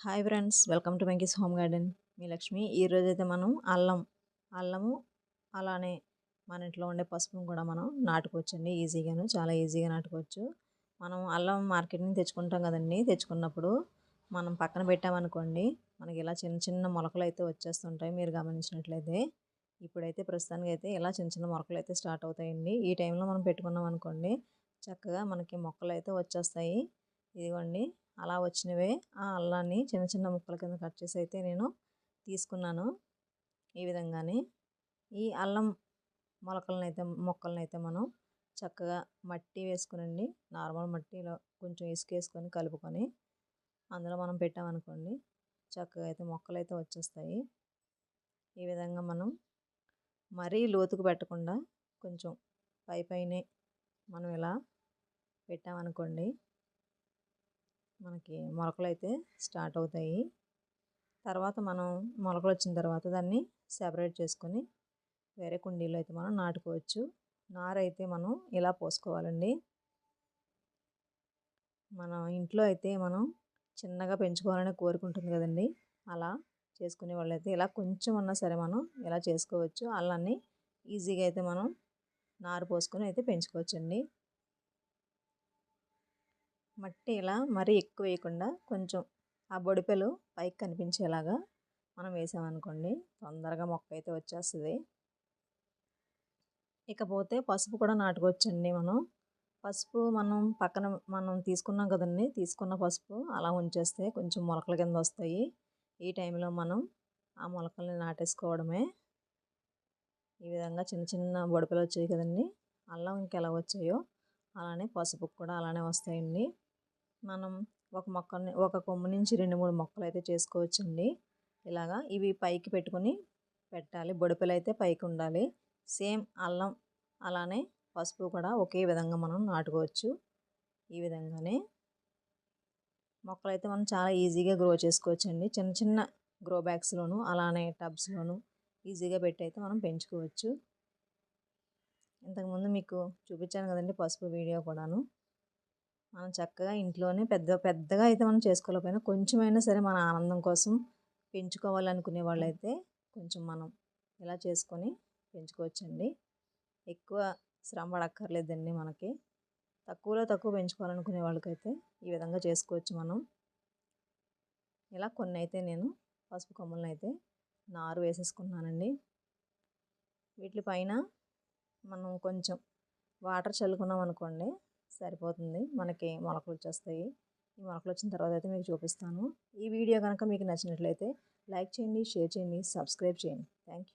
Hi friends welcome to Venky's home garden. మీ లక్ష్మి ఈరోజు అయితే మనం అల్లం అల్లము అలానే మన ఇంట్లో ఉండే పసుపును కూడా మనం నాటుకోవచ్చండి. ఈజీగాను చాలా ఈజీగా నాటుకోవచ్చు. మనం అల్లం మార్కెట్ నుంచి తెచ్చుకుంటాం కదండి. తెచ్చుకున్నప్పుడు మనం పక్కన పెట్టామనుకోండి మనకి ఇలా చిన్న చిన్న మొలకలు అయితే వచ్చేస్తుంటాయి మీరు గమనించినట్లయితే. ఇప్పుడైతే ప్రస్తుతానికి అయితే ఇలా చిన్న చిన్న మొలకలు అయితే స్టార్ట్ అవుతాయండి. ఈ టైంలో మనం పెట్టుకున్నాం అనుకోండి చక్కగా మనకి మొక్కలు అయితే వచ్చేస్తాయి. ఇదిగోండి అలా వచ్చినవే. ఆ అల్లాన్ని చిన్న చిన్న ముక్కల కింద కట్ చేసి అయితే నేను తీసుకున్నాను ఈ విధంగానే. ఈ అల్లం మొలకలను అయితే మొక్కలను అయితే మనం చక్కగా మట్టి వేసుకునండి. నార్మల్ మట్టిలో కొంచెం ఇసుక వేసుకొని కలుపుకొని అందులో మనం పెట్టామనుకోండి చక్కగా అయితే మొక్కలు అయితే వచ్చేస్తాయి. ఈ విధంగా మనం మరీ లోతుకు పెట్టకుండా కొంచెం పై పైనే మనం ఇలా పెట్టామనుకోండి మనకి మొలకలు అయితే స్టార్ట్ అవుతాయి. తర్వాత మనం మొలకలు వచ్చిన తర్వాత దాన్ని సెపరేట్ చేసుకొని వేరే కుండీలో అయితే మనం నాటుకోవచ్చు. నార అయితే మనం ఇలా పోసుకోవాలండి. మనం ఇంట్లో అయితే మనం చిన్నగా పెంచుకోవాలని కోరుకుంటుంది కదండి. అలా చేసుకునే వాళ్ళైతే ఇలా కొంచెం ఉన్నా సరే మనం ఇలా చేసుకోవచ్చు. అల్లాన్ని ఈజీగా అయితే మనం నారు పోసుకొని అయితే పెంచుకోవచ్చండి. మట్టి ఇలా మరీ ఎక్కువ వేయకుండా కొంచెం ఆ బొడిపెలు పైకి కనిపించేలాగా మనం వేసామనుకోండి తొందరగా మొక్క అయితే వచ్చేస్తుంది. ఇకపోతే పసుపు కూడా నాటుకోవచ్చండి మనం. పసుపు మనం పక్కన మనం తీసుకున్నాం కదండి తీసుకున్న పసుపు అలా ఉంచేస్తే కొంచెం మొలకల కింద వస్తాయి. ఈ టైంలో మనం ఆ మొలకల్ని నాటేసుకోవడమే. ఈ విధంగా చిన్న చిన్న బొడపలు వచ్చాయి కదండి అల్లం ఇంకెలా వచ్చాయో అలానే పసుపు కూడా అలానే వస్తాయండి. మనం ఒక మొక్కని ఒక కొమ్ము నుంచి రెండు మూడు మొక్కలు అయితే చేసుకోవచ్చండి. ఇలాగా ఇవి పైకి పెట్టుకొని పెట్టాలి. బొడిపెలు అయితే పైకి ఉండాలి. సేమ్ అల్లం అలానే పసుపు కూడా ఒకే విధంగా మనం నాటుకోవచ్చు. ఈ విధంగానే మొక్కలు అయితే మనం చాలా ఈజీగా గ్రో చేసుకోవచ్చండి. చిన్న చిన్న గ్రో బ్యాగ్స్లోను అలానే టబ్స్లోను ఈజీగా పెట్టి అయితే మనం పెంచుకోవచ్చు. ఇంతకుముందు మీకు చూపించాను కదండి పసుపు వీడియో కూడాను. మనం చక్కగా ఇంట్లోనే పెద్ద పెద్దగా అయితే మనం చేసుకోలేకపోయినా కొంచెమైనా సరే మన ఆనందం కోసం పెంచుకోవాలనుకునే వాళ్ళైతే కొంచెం మనం ఇలా చేసుకొని పెంచుకోవచ్చండి. ఎక్కువ శ్రమ పడక్కర్లేదండి మనకి. తక్కువలో తక్కువ పెంచుకోవాలనుకునే వాళ్ళకైతే ఈ విధంగా చేసుకోవచ్చు మనం. ఇలా కొన్ని అయితే నేను పసుపు కొమ్మలను అయితే నారు వేసేసుకున్నానండి. వీటి పైన మనం కొంచెం వాటర్ చల్లుకున్నాం అనుకోండి సరిపోతుంది. మనకి మొలకలు వచ్చేస్తాయి. ఈ మొలకలు వచ్చిన తర్వాత అయితే మీకు చూపిస్తాను. ఈ వీడియో కనుక మీకు నచ్చినట్లయితే లైక్ చేయండి షేర్ చేయండి సబ్స్క్రైబ్ చేయండి. Thank you